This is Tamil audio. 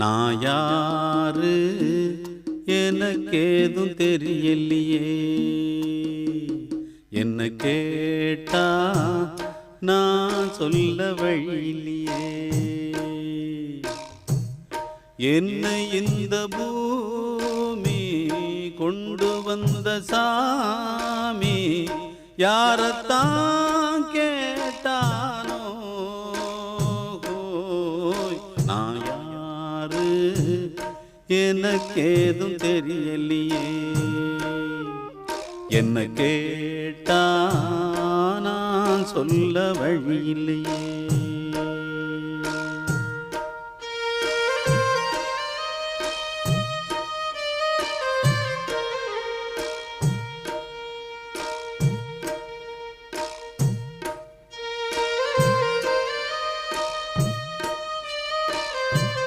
நான் யாரு எனக்கேதும் தெரியலையே. என்ன கேட்டா நான் சொல்ல வழியிலையே. என்னை இந்த பூமி கொண்டு வந்த சாமி யாரத்தான் யாரு எனக்கேதும் தெரியலையே. என்ன கேட்டா நான் சொல்ல வழியில்லையே